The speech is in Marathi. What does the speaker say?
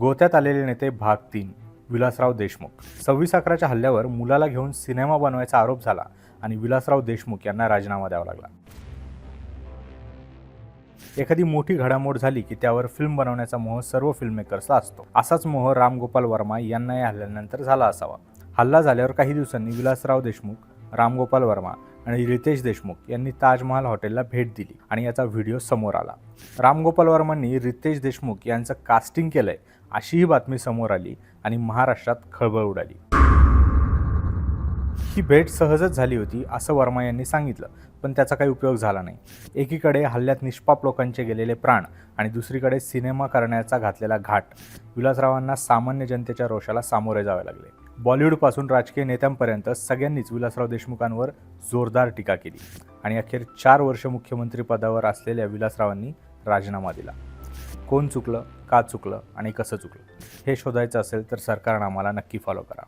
गोत्यात आलेले नेते भाग तीन. विलासराव देशमुख. सव्वीस अकराच्या हल्ल्यावर मुलाला घेऊन सिनेमा बनवायचा आरोप झाला आणि विलासराव देशमुख यांना राजीनामा द्यावा लागला. एखादी मोठी घडामोड झाली की त्यावर फिल्म बनवण्याचा मोह सर्व फिल्ममेकर्सला असतो. असाच मोह रामगोपाल वर्मा यांना या हल्ल्यानंतर झाला असावा. हल्ला झाल्यावर काही दिवसांनी विलासराव देशमुख रामगोपाल वर्मा आणि रितेश देशमुख यांनी ताजमहाल हॉटेलला भेट दिली आणि याचा व्हिडिओ समोर आला. रामगोपाल वर्मांनी रितेश देशमुख यांचं कास्टिंग केलंय अशीही बातमी समोर आली आणि महाराष्ट्रात खळबळ उडाली. ही भेट सहजच झाली होती असं वर्मा यांनी सांगितलं पण त्याचा काही उपयोग झाला नाही. एकीकडे हल्ल्यात निष्पाप लोकांचे गेलेले प्राण आणि दुसरीकडे सिनेमा करण्याचा घातलेला घाट. विलासरावांना सामान्य जनतेच्या रोषाला सामोरे जावे लागले. बॉलिवूडपासून राजकीय नेत्यांपर्यंत सगळ्यांनीच विलासराव देशमुखांवर जोरदार टीका केली आणि अखेर चार वर्ष मुख्यमंत्रीपदावर असलेल्या विलासरावांनी राजीनामा दिला. कोण चुकलं का चुकलं आणि कसं चुकलं हे शोधायचं असेल तर सरकारनं आम्हाला नक्की फॉलो करा.